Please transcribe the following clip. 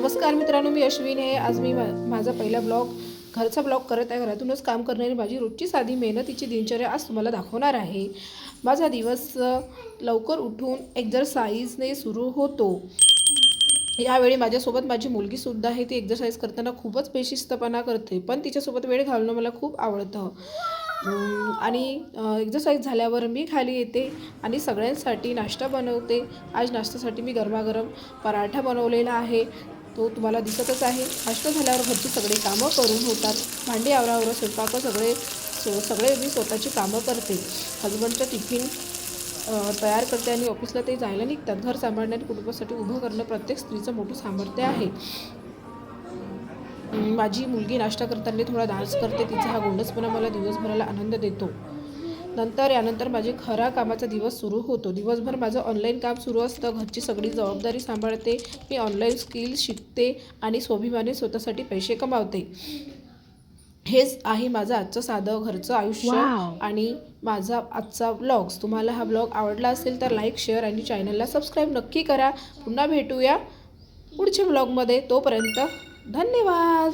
नमस्कार मित्रांनो मी अश्विन आहे. आज मी मा- माझा पहिला ब्लॉग घरचा ब्लॉग करत आहे. घरातूनच काम करणारी माझी रोजची साधी मेहनतीची दिनचर्या आज तुम्हाला दाखवणार आहे. माझा दिवस लवकर उठून एक्झरसाईजने सुरू होतो यावेळी माझ्यासोबत माझी मुलगीसुद्धा आहे. ती एक्झरसाईज करताना खूपच बेशिस्तपणा करते पण तिच्यासोबत वेळ घालणं मला खूप आवडतं. आणि एक्झरसाईज झाल्यावर मी खाली येते आणि सगळ्यांसाठी नाश्ता बनवते. आज नाश्त्यासाठी मी गरमागरम पराठा बनवलेला आहे. तो तुम्हाला दिसतच आहे. नाश्ता झाल्यावर घरची सगळे कामं करून होतात. भांडी आवरावर स्वयंपाक सगळे सो सगळे मी स्वतःची कामं करते. हजबंडचं टिफिन तयार करते आणि ऑफिसला ते जायला निघतात. घर सांभाळणे आणि कुटुंबासाठी उभं करणं प्रत्येक स्त्रीचं मोठं सामर्थ्य आहे. माझी मुलगी नाश्ता करताना थोडा डान्स करते. तिचा हा गोंडसपणा मला दिवसभराला आनंद देतो. नंतर यानंतर माझे खरा कामाचा दिवस सुरू होतो. दिवसभर माझं ऑनलाईन काम सुरू असतं. घरची सगळी जबाबदारी सांभाळते. मी ऑनलाईन स्किल शिकते आणि स्वाभिमानी स्वतःसाठी पैसे कमावते. हेच आहे माझं आजचं साधं घरचं आयुष्य. आणि माझा आजचा ब्लॉग्स तुम्हाला हा ब्लॉग आवडला असेल तर लाईक शेअर आणि चॅनलला सबस्क्राईब नक्की करा. पुन्हा भेटूया पुढच्या ब्लॉगमध्ये तोपर्यंत धन्यवाद.